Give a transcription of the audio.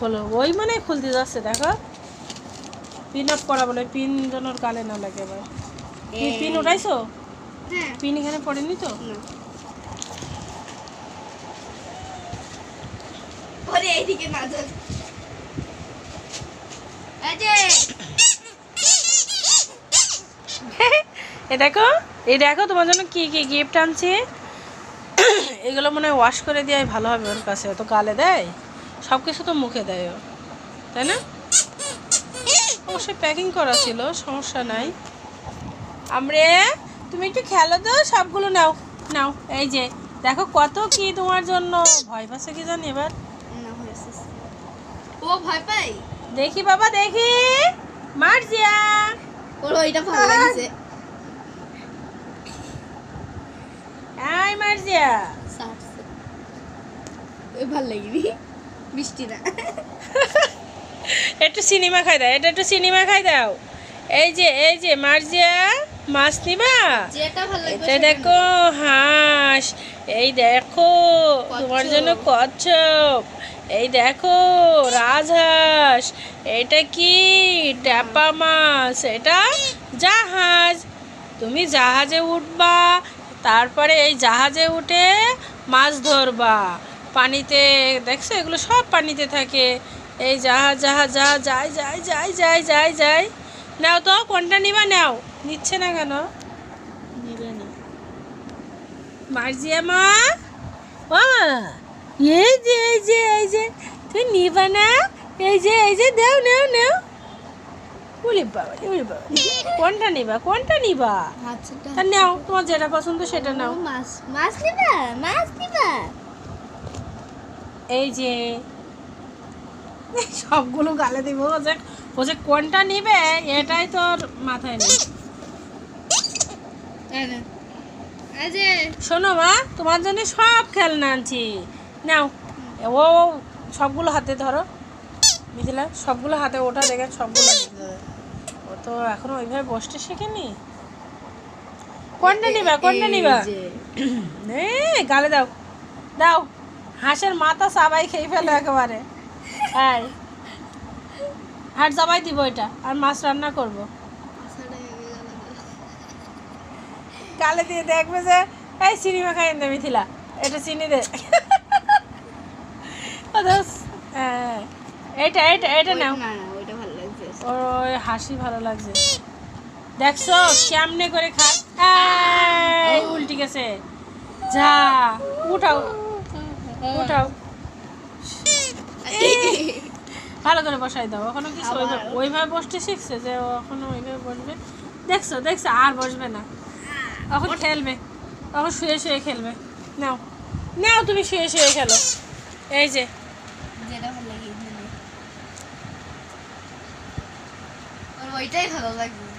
খোলো। ওই মানে খুলতে যাচ্ছে দেখো। পিন অফ করা বলে পিন যেন কালে না লাগে এবার কি পিন উঠাইছো হ্যাঁ। পিন এখানে পড়েনি তো? এইদিকে না এ দেখো এই দেখো তোমার জন্য কি কি গিফট আনছি। এগুলো মনে হয় ওয়াশ করে দেওয়াই ভালো হবে ওর কাছে। তো গালে দেয়। সব কিছু তো মুখে দেয় তাই না? অবশ্যই প্যাকিং করা ছিল সমস্যা নাই। আমরে তুমি একটু খেলো তো সবগুলো নাও নাও এই যে দেখো কত কি তোমার জন্য। ভয় পাচ্ছে কি জানি এবার? ও ভয় পাই? দেখি বাবা দেখি। মার্জিয়া। ওর ওইটা ভালো লাগছে। আই মার্জিয়া। ভালো লাগবি বৃষ্টি না। একটু সিনেমা খাই দাও এটা একটু সিনেমা খাই দাও। এই যে এই যে মার্জিয়া মাছ নিবা? এটা দেখো হাঁস। এই দেখো তোমার জন্য কচ্ছপ। এই দেখো রাজহাঁস। এটা কি? ট্যাপা মাছ। এটা জাহাজ। তুমি জাহাজে উঠবা তারপরে এই জাহাজে উঠে মাছ ধরবা। পানিতে দেখছ? এগুলো সব পানিতে থাকে। এই জাহাজ জাহাজ জাহাজ যাই যাই যাই যাই যাই যাই। নাও তো কোনটা নিবা? নাও। নিচ্ছে না কেন? নিবে না। মার্জিয়া মা? ও এই যে এই যে এই যে তুই নিবা না? এই যে এই যে দেও নাও নাও। উলি বাবা উলি বাবা কোনটা নিবা? কোনটা নিবা? আচ্ছা তা নাও তোমার যেটা পছন্দ সেটা নাও। মাছ মাছ নিবা? মাছ নিবা? এই যে সবগুলো গালে দিব। ও যে ও যে কোনটা নিবে এটাই তোর মাথায় নেই। শোনো মা তোমার জন্য সব খেলনা আনছি। নাও ও সবগুলো হাতে ধরো। বুঝলা? সবগুলো হাতে ওঠা দেখে সবগুলো ও তো এখনও ওইভাবে বসতে শেখেনি। কোনটা নিবা কোনটা নিবা? গালে দাও। দাও। হাঁসের মাথা সাবাই খেয়ে ফেলো একেবারে। হ্যাঁ আর সবাই দিব এটা আর মাছ রান্না করব। গালে দিয়ে দেখবে যে এই সিনেমা খাই দে মিথিলা এটা চিনি দে। এইটা এইটা এটা নাও। ওই হাসি ভালো লাগছে। দেখছ কেমনে করে খায় এই, উল্টি গেছে। যা উঠাও। উঠাও। ভালো করে বসাই দাও এখনও কিছু ওইভাবে বসতে শিখছে যে এখনও ওইভাবে বসবে। দেখছ দেখছ আর বসবে না। এখন খেলবে। তখন শুয়ে শুয়ে খেলবে। নাও। নাও তুমি শুয়ে শুয়ে খেলো। এই যে। ওইটাই ভালো লাগবে।